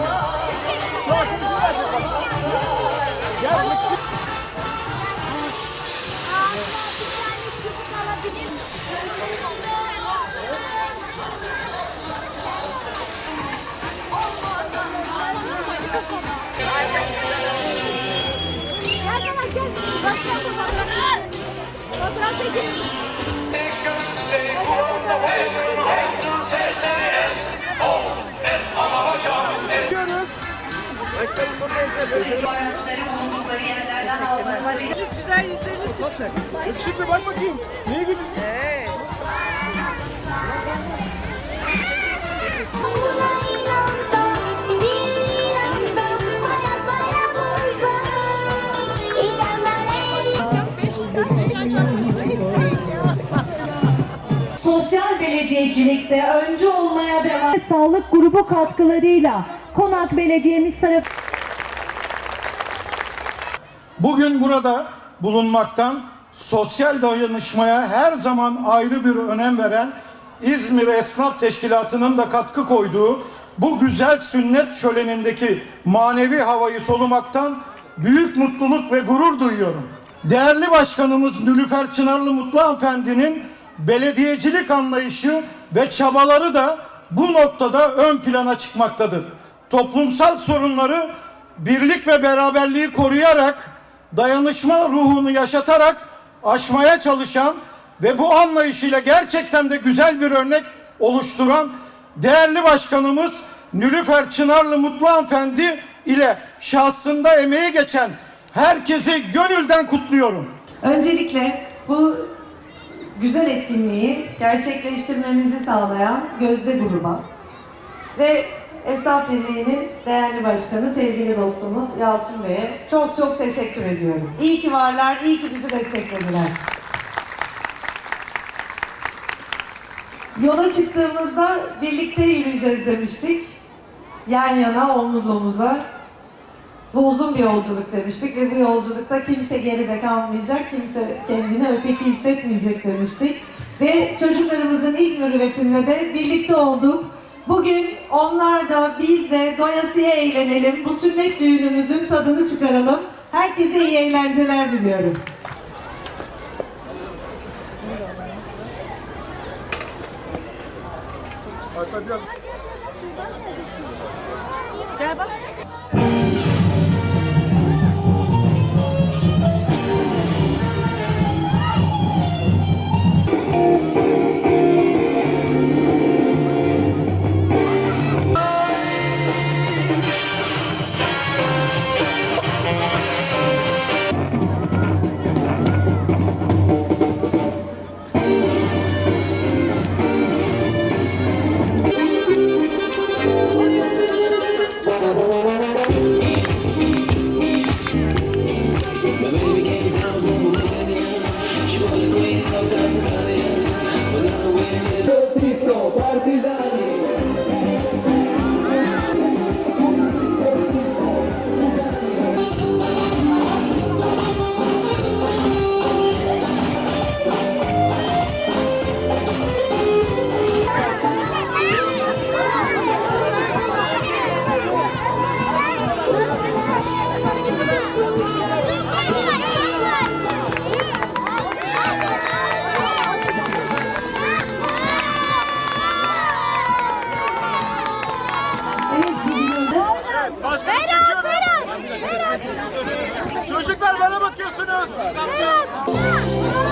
Gel baba gel. Başka fotoğraf. Fotoğraf çekelim. araçları bulundukları yerlerden almaları güzel yüzleriniz çıksın. Şimdi bak bakayım. Niye gülüyorsun? sosyal belediyecilikte öncü olmaya devam Sağlık grubu katkılarıyla Konak Belediyemiz tarafından Bugün burada bulunmaktan sosyal dayanışmaya her zaman ayrı bir önem veren İzmir Esnaf Teşkilatı'nın da katkı koyduğu bu güzel sünnet şölenindeki manevi havayı solumaktan büyük mutluluk ve gurur duyuyorum. Değerli başkanımız Nülüfer Çınarlı Mutlu Hanımefendi'nin belediyecilik anlayışı ve çabaları da bu noktada ön plana çıkmaktadır. Toplumsal sorunları birlik ve beraberliği koruyarak dayanışma ruhunu yaşatarak aşmaya çalışan ve bu anlayışıyla gerçekten de güzel bir örnek oluşturan değerli başkanımız Nülüfer Çınarlı Mutlu Hanımefendi ile şahsında emeği geçen herkesi gönülden kutluyorum. Öncelikle bu güzel etkinliği gerçekleştirmemizi sağlayan Gözde gruba ve Esnaf Birliği'nin değerli başkanı, sevgili dostumuz Yalçın Bey'e çok çok teşekkür ediyorum. İyi ki varlar, iyi ki bizi desteklediler. Yola çıktığımızda birlikte yürüyeceğiz demiştik. Yan yana, omuz omuza. Bu uzun bir yolculuk demiştik ve bu yolculukta kimse geride kalmayacak, kimse kendini öteki hissetmeyecek demiştik. Ve çocuklarımızın ilk mürüvvetinde de birlikte olduk. Bugün onlar da biz de doyasıya eğlenelim. Bu sünnet düğünümüzün tadını çıkaralım. Herkese iyi eğlenceler diliyorum. Gel bak. Başkanım çekiyorum. Çocuklar bana bakıyorsunuz. Senin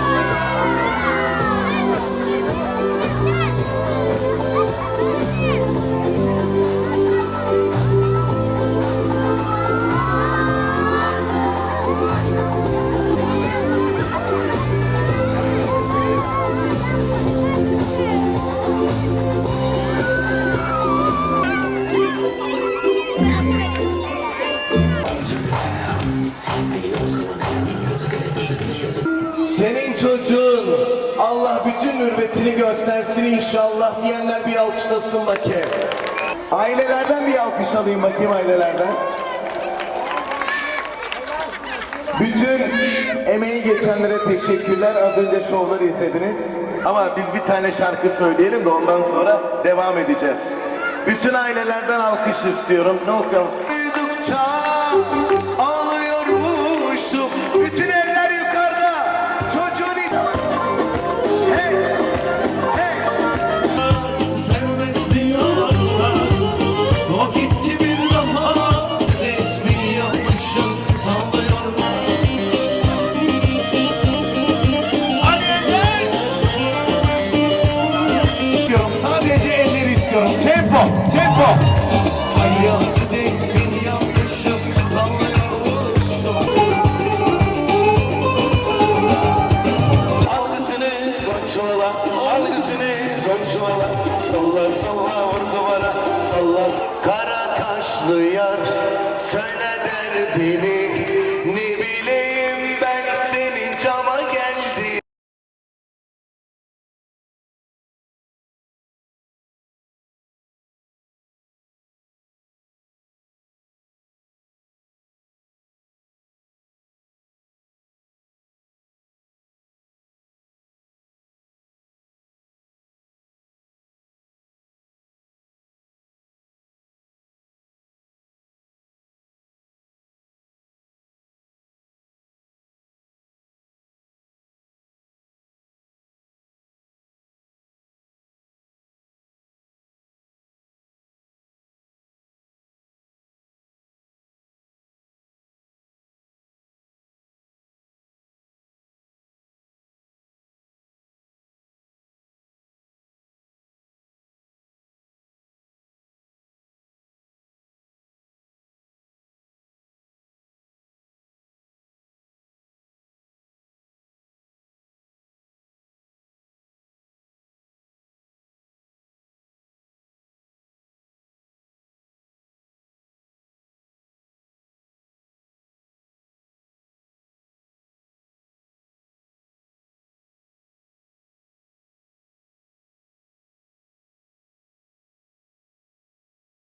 inşallah diyenler bir alkışlasın bakayım. Ailelerden bir alkış alayım bakayım ailelerden. Bütün emeği geçenlere teşekkürler. Az önce şovları izlediniz. Ama biz bir tane şarkı söyleyelim de ondan sonra devam edeceğiz. Bütün ailelerden alkış istiyorum. Ne? Duydukça Tempo, tempo. Hayatı resmi yapmışım sallıyormuşum. Algısını gonçala, algısını gonçala Salla salla vur duvara, salla Kara kaşlı yar, söyle derdini